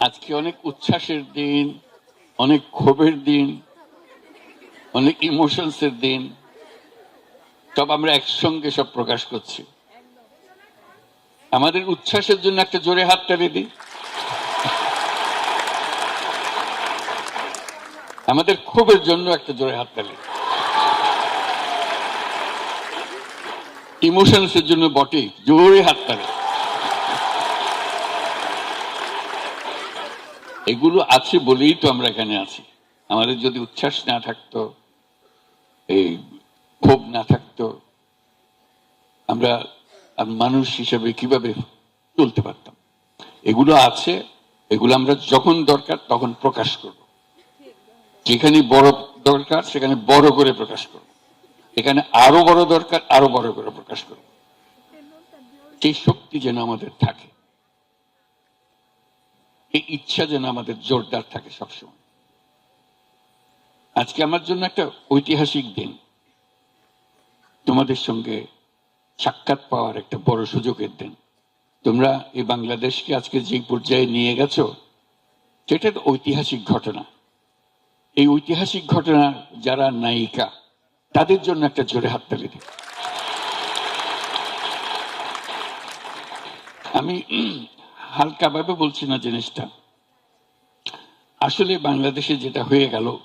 আজকে অনেক উচ্ছ্বাসের দিন, অনেক ক্ষোভের দিন, অনেক ইমোশনসের দিন। সব আমরা একসঙ্গে সব প্রকাশ করছি। আমাদের উচ্ছ্বাসের জন্য একটা জোরে হাত তালি দিই আমাদের ক্ষোভের জন্য একটা জোরে হাত তালি ইমোশনসের জন্য বটে, জোরে হাত তালি এগুলো আছে বলেই তো আমরা এখানে আছি। আমাদের যদি উচ্ছ্বাস না থাকতো, এই ক্ষোভ না থাকতো, আমরা মানুষ হিসেবে কীভাবে চলতে পারতাম? এগুলো আছে, এগুলো আমরা যখন দরকার তখন প্রকাশ করব। যেখানে বড় দরকার সেখানে বড় করে প্রকাশ করব। এখানে আরও বড় দরকার, আরও বড় করে প্রকাশ করব। সেই শক্তি যেন আমাদের থাকে। এই ইচ্ছা যেন আমাদের জোরদার থাকে সবসময়। আজকে আমার জন্য একটা ঐতিহাসিক দিন। তোমাদের সঙ্গে সাক্ষাৎ পাওয়ার একটা বড় সুযোগের দিন। তোমরা এই বাংলাদেশকে আজকে যে পর্যায়ে নিয়ে গেছো, সেটা একটা ঐতিহাসিক ঘটনা। এই ঐতিহাসিক ঘটনা যারা নায়িকা, তাদের জন্য একটা জোরে হাততালি দিই। আমি হালকা ভাবে বলছি না জিনিসটা। আসলে বাংলাদেশে যেটা হয়ে গেল,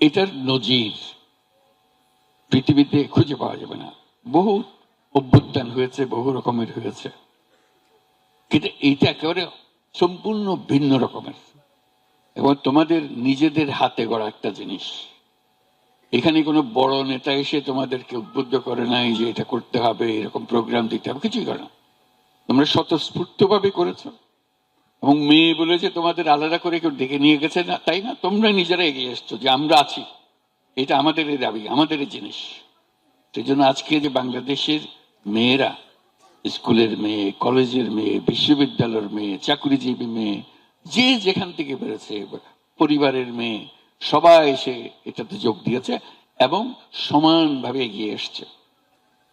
এটার নজির পৃথিবীতে খুঁজে পাওয়া যাবে না। বহু অভ্যুত্থান হয়েছে, বহু রকমের হয়েছে। কিন্তু এইটা একেবারে সম্পূর্ণ ভিন্ন রকমের। এবং তোমাদের নিজেদের হাতে গড়া একটা জিনিস। এখানে কোনো বড় নেতা এসে তোমাদেরকে উদ্বুদ্ধ করে নাই যে এটা করতে হবে, এরকম প্রোগ্রাম দিতে হবে, কিছুই করে না। তোমরা স্বতঃস্ফূর্ত ভাবে করেছ। এবং মেয়ে বলেছে, তোমাদের আলাদা করে কেউ ডেকে নিয়ে গেছে না, তাই না? তোমরা নিজেরা এগিয়ে এসছো যে আমরা আছি। এটা আমাদের দাবি, আমাদের জিনিস। সেই জন্য আজকে যে বাংলাদেশের মেয়েরা, স্কুলের মেয়ে, কলেজের মেয়ে, বিশ্ববিদ্যালয়ের মেয়ে, চাকরিজীবী মেয়ে, যে যেখান থেকে বেরোছে পরিবারের মেয়ে, সবাই এসে এটাতে যোগ দিয়েছে এবং সমানভাবে এগিয়ে এসছে।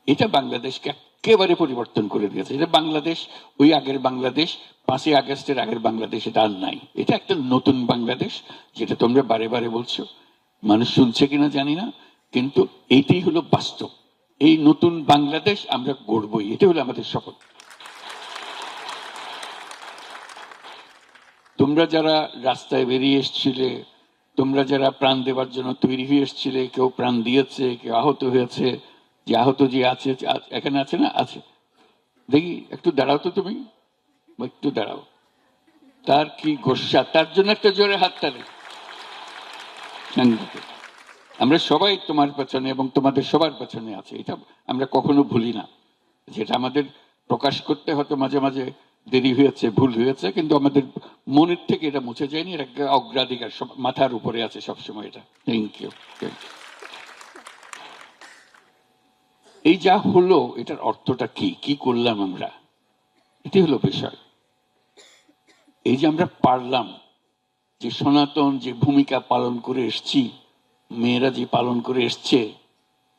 এটা বাংলাদেশকে একেবারে পরিবর্তন করে দিয়েছে। এটা বাংলাদেশ, ওই আগের বাংলাদেশ, পাঁচই আগস্টের আগের বাংলাদেশ, এটা আর নাই। এটা একটা নতুন বাংলাদেশ, যেটা তোমরা বারে বারে বলছো। মানুষ শুনছে কিনা জানি না, কিন্তু এইটাই হলো বাস্তব। এই নতুন বাংলাদেশ আমরা গড়বই, এটা হলো আমাদের শপথ। তোমরা যারা রাস্তায় বেরিয়ে এসছিলে, তোমরা যারা প্রাণ দেওয়ার জন্য তৈরি হয়ে এসছিলে, কেউ প্রাণ দিয়েছে, কেউ আহত হয়েছে যে আহত যে আছে এখানে আছে না? আছে। দেখি, একটু দাঁড়াও তো তুমি। একটু দাঁড়াও। তার কি গোসা তার জন্য একটা জোরে হাত তালে আমরা সবাই তোমার পেছনে এবং তোমাদের সবার পেছনে আছে। এটা আমরা কখনো ভুলি না। যেটা আমাদের প্রকাশ করতে হয়তো মাঝে মাঝে দেরি হয়েছে, ভুল হয়েছে, কিন্তু আমাদের মনের থেকে এটা মুছে যায়নি। এটা অগ্রাধিকার মাথার উপরে আছে সবসময় এটা। থ্যাংক ইউ থ্যাংক ইউ এই যা হলো, এটার অর্থটা কি? কি করলাম আমরা? এটি হলো বিষয়। এই যে আমরা পারলাম, যে সনাতন যে ভূমিকা পালন করে এসছি, মেয়েরা যে পালন করে এসছে,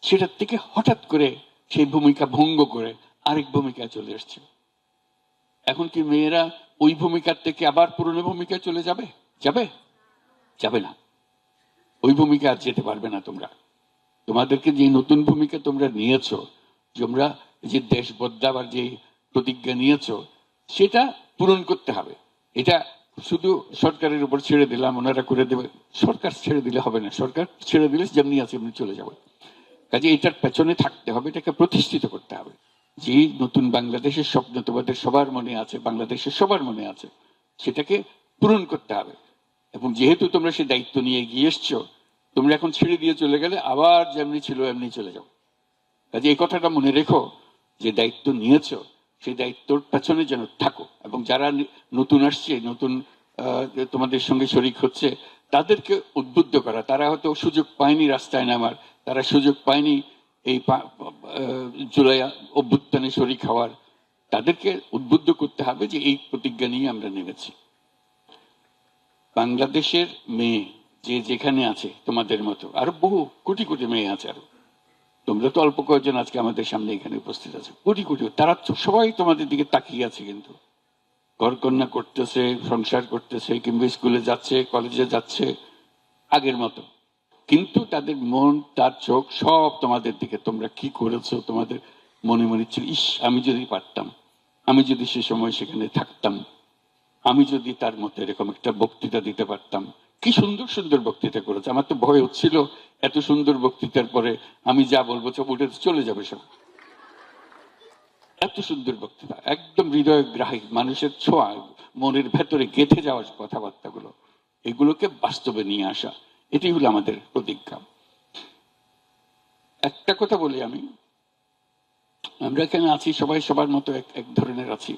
সেটার থেকে হঠাৎ করে সেই ভূমিকা ভঙ্গ করে আরেক ভূমিকায় চলে এসছে। এখন কি মেয়েরা ওই ভূমিকার থেকে আবার পুরনো ভূমিকায় চলে যাবে? যাবে? যাবে না। ওই ভূমিকা আর যেতে পারবে না তোমরা। তোমাদেরকে যে নতুন ভূমিকা তোমরা নিয়েছ, তোমরা যে দেশ বদলাবার যে প্রতিজ্ঞা নিয়েছ, সেটা পূরণ করতে হবে। এটা শুধু সরকারের উপর ছেড়ে দিলাম, ওনারা করে দেবে। সরকার ছেড়ে দিলে হবে না। সরকার ছেড়ে দিলে যেমনি আছে এমনি চলে যাবে। কাজে এটার পেছনে থাকতে হবে, এটাকে প্রতিষ্ঠিত করতে হবে। যে নতুন বাংলাদেশের স্বপ্ন তোমাদের সবার মনে আছে, বাংলাদেশের সবার মনে আছে, সেটাকে পূরণ করতে হবে। এবং যেহেতু তোমরা সে দায়িত্ব নিয়ে গিয়ে এসছো তোমরা এখন ছেড়ে দিয়ে চলে গেলে, আবার যেমনি ছিল এমনি চলে যাও। কাজে এই কথাটা মনে রেখো, যে দায়িত্ব নিয়েছো, সেই দায়িত্বর পেছনে যেন থাকো। এবং যারা নতুন আসছে, নতুন তোমাদের সঙ্গে শরিক হচ্ছে, তাদেরকে উদ্বুদ্ধ করা। তারা হয়তো সুযোগ পায়নি রাস্তায় নামার, তারা সুযোগ পায়নি এই জুলাই অভ্যুত্থানে শরিক হওয়ার। তাদেরকে উদ্বুদ্ধ করতে হবে যে এই প্রতিজ্ঞা নিয়ে আমরা নেমেছি। বাংলাদেশের মেয়ে যে যেখানে আছে, তোমাদের মতো। আরও বহু কোটি কোটি মেয়ে আছে আরও। তোমরা তো অল্প কয়েকজন আজকে আমাদের সামনে এখানে উপস্থিত আছে। কোটি কোটি, তারা সবাই তোমাদের দিকে তাকিয়ে আছে কিন্তু। ঘরকন্যা করতেছে, সংসার করতেছে, কিংবা স্কুলে যাচ্ছে, কলেজে যাচ্ছে, আগের মতো। কিন্তু তাদের মন, তার চোখ সব তোমাদের দিকে। তোমরা কি করেছ? তোমাদের মনে মনে ছিল, ইস, আমি যদি পারতাম, আমি যদি সে সময় সেখানে থাকতাম, আমি যদি তার মতো এরকম একটা বক্তৃতা দিতে পারতাম কি সুন্দর সুন্দর বক্তৃতা করেছে। আমার তো ভয় হচ্ছিল এত সুন্দর বক্তৃতার পরে আমি যা বলব সব উঠে চলে যাবে সব। এত সুন্দর বক্তৃতা, একদম হৃদয়গ্রাহী মানুষের ছোঁয়া, মনের ভেতরে গেঁথে যাওয়ার কথাবার্তাগুলো, এগুলোকে বাস্তবে নিয়ে আসা এটি হলো আমাদের প্রতিজ্ঞা। একটা কথা বলি আমি, আমরা এখানে আছি, সবাই সবার মতো এক এক ধরনের আছি।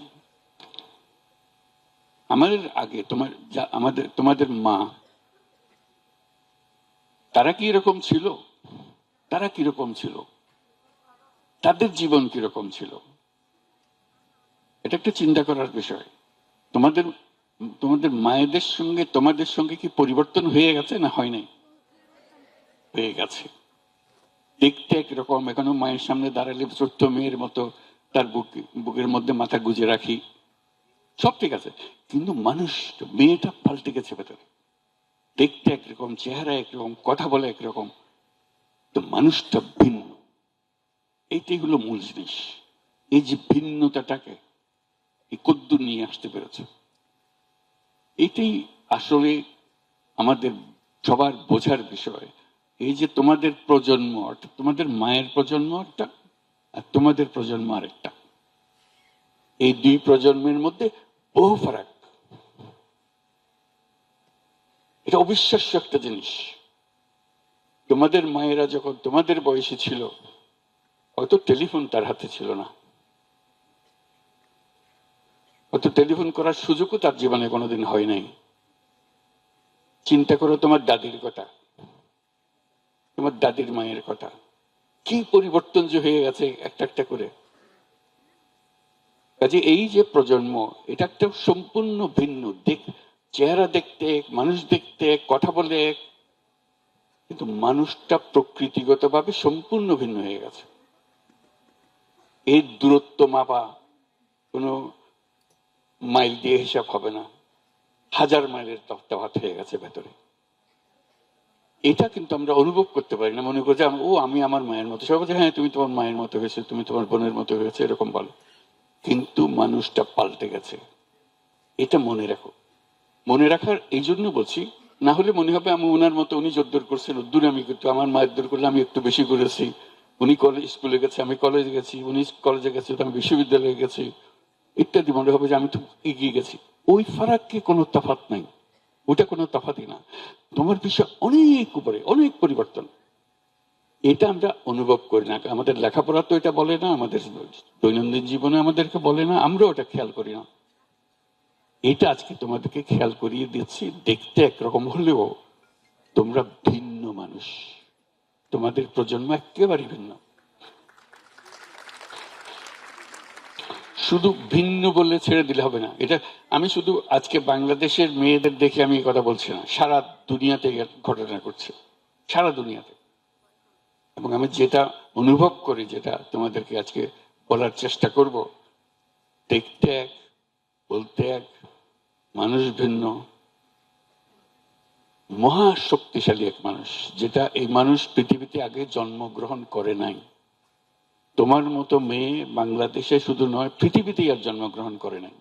আমাদের আগে তোমার আমাদের, তোমাদের মা তারা কি এরকম ছিল? তারা কীরকম ছিল? তাদের জীবন কীরকম ছিল? এটা একটা চিন্তা করার বিষয়। তোমাদের তোমাদের মায়েদের সঙ্গে, তোমাদের সঙ্গে কি পরিবর্তন হয়ে গেছে না হয় নাই? হয়ে গেছে। দেখতে একরকম, এখনও মায়ের সামনে দাঁড়ালে ছোট্ট মেয়ের মতো তার বুক, বুকের মধ্যে মাথা গুজে রাখি। সব ঠিক আছে। কিন্তু মানুষ, মেয়েটা পাল্টে গেছে ভেতরে। দেখতে একরকম চেহারা একরকম, কথা বলে একরকম। তো মানুষটা ভিন্ন। এইটাই হলো মূল জিনিস। এই যে ভিন্নতাটাকে এই কদ্দুর নিয়ে আসতে পেরেছে। এটাই আসলে আমাদের সবার বোঝার বিষয়। এই যে তোমাদের প্রজন্ম অর্থাৎ তোমাদের মায়ের প্রজন্ম একটা আর তোমাদের প্রজন্ম আরেকটা। এই দুই প্রজন্মের মধ্যে বহু ফারাক। এটা অবিশ্বাস্য একটা জিনিস। তোমাদের মায়েরা যখন তোমাদের বয়সে ছিল হয়তো টেলিফোন তার হাতে ছিল না। হয়তো টেলিফোন করার সুযোগও তার জীবনে কোনোদিন হয় নাই। চিন্তা করো তোমার দাদির কথা। তোমার দাদির মায়ের কথা। কি পরিবর্তন যে হয়ে গেছে একটা একটা করে। কাজে এই যে প্রজন্ম, এটা একটা সম্পূর্ণ ভিন্ন দিক। চেহারা দেখতে মানুষ দেখতে কথা বলে কিন্তু মানুষটা প্রকৃতিগতভাবে সম্পূর্ণ ভিন্ন হয়ে গেছে। এর দূরত্ব মাপা কোনো মাইল দিয়ে হিসাব হবে না। হাজার মাইলের তফাৎ হয়ে গেছে ভেতরে। এটা কিন্তু আমরা অনুভব করতে পারি না। মনে করছে ও আমি আমার মায়ের মতো। সবাই বলছে, হ্যাঁ তুমি তোমার মায়ের মতো হয়েছে তুমি তোমার বোনের মতো হয়েছে এরকম বলো। কিন্তু মানুষটা পাল্টে গেছে। এটা মনে রাখো। মনে রাখার এই জন্য বলছি, না হলে মনে হবে আমি ওনার মতো উনি জোরদোর করছেন, উদ্দুর আমি কিন্তু আমার মায়ের দূর করলে আমি একটু বেশি করেছি উনি কলেজ, স্কুলে গেছে, আমি কলেজে গেছি, উনি কলেজে গেছে আমি বিশ্ববিদ্যালয়ে গেছি। ইত্যাদি, মনে হবে যে আমি তো এগিয়ে গেছি। ওই ফারাককে কোনো তফাত নাই। ওটা কোনো তফাতই না। তোমার বিষয় অনেক উপরে, অনেক পরিবর্তন। এটা আমরা অনুভব করি না। আমাদের লেখাপড়া তো এটা বলে না, আমাদের দৈনন্দিন জীবনে আমাদেরকে বলে না আমরা ওটা খেয়াল করি না। এটা আজকে তোমাদেরকে খেয়াল করিয়ে দিচ্ছি, দেখতে একরকম হলেও তোমরা ভিন্ন মানুষ। তোমাদের প্রজন্ম একেবারে ভিন্ন। শুধু ভিন্ন বললে ছেড়ে দিলে হবে না। এটা আমি শুধু আজকে বাংলাদেশের মেয়েদের দেখে আমি কথা বলছি না। সারা দুনিয়াতে ঘটনা করছে সারা দুনিয়াতে। এবং আমি যেটা অনুভব করি, যেটা তোমাদেরকে আজকে বলার চেষ্টা করব, দেখতে এক, বলতে এক মানুষ ভিন্ন, মহা শক্তিশালী এক মানুষ, যেটা এই মানুষ পৃথিবীতে আগে জন্মগ্রহণ করে নাই। তোমার মতো মেয়ে বাংলাদেশে শুধু নয়, পৃথিবীতেই আর জন্মগ্রহণ করে নাই।